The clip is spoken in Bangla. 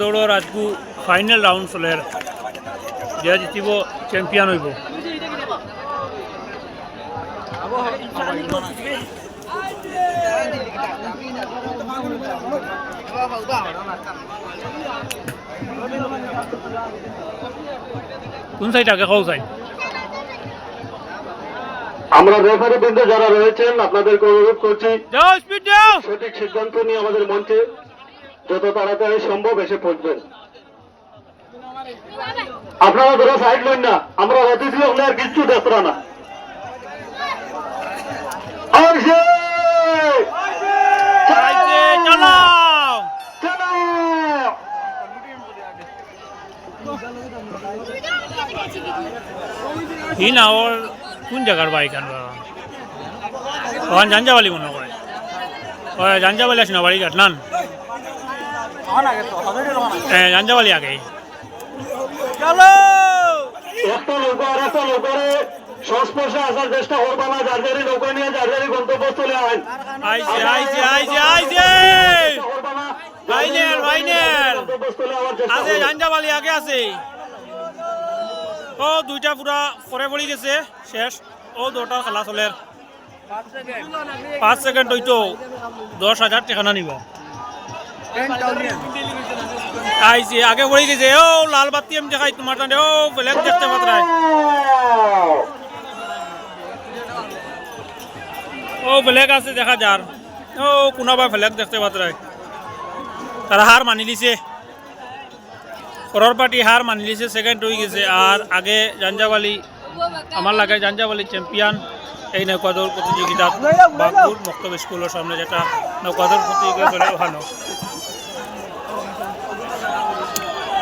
দৌড়র আজকু ফাইনাল রাউন্ড চলের যে জিতিব চ্যাম্পিয়ন হইব কোন সাইড আগে কৌ সাইড আমরা রেফারি বৃন্দ যারা রয়েছেন আপনাদেরকে অনুরোধ করছি। সঠিক সিদ্ধান্ত নিয়ে আমাদের মঞ্চে যত তাড়াতাড়ি সম্ভব এসে পৌঁছবেন। আপনারা ধরো সাইড লইন না আমরা অতিথি হলে আর কিচ্ছু দেখরা না। ওর কোন জায়গার বাইক আনবা? ওখান জাঞ্জাবালি মনে করে ও জাঞ্জাবালি আছে না বাড়ি ঘাট নান? জাঞ্জাবালি আগে একটা নৌকা আর একটা নৌকারে সংস্পর্শে আসার চেষ্টা করবা না যার যারি নৌকা নিয়ে যার যারি গন্তব্যস্থলে আইন আইছে আইছে আইছে আইছে ফাইনাল ফাইনাল আছে। আগে আছে। ও দুইটা পুরা পরে পড়ি গেছে শেষ। ও দুটা খেলা চলের। পাঁচ সেকেন্ড হইতো দশ হাজার টাকা না নিব। আইছে, আগে পড়ে গেছে ও, লাল বাতি আমি দেখাই তোমার টানে ও, বেলেগ দেখতে পাত্রায়। ও, বেলেগ আছে, দেখা যার। ও, কোনোবা বেলেগ দেখতে পাত্রায়। তারা হার মানি লিছে। করর পার্টি হার মানি লিছে সেকেন্ড হয়ে গেছে। আর আগে জাঞ্জাবালি আমার লাগে জাঞ্জাবালি চ্যাম্পিয়ন এই নৌকাদৌড় প্রতিযোগিতা বাগপুর মক্তব স্কুলের সামনে যেটা নৌকাদৌড় প্রতিযোগিতা ওখানে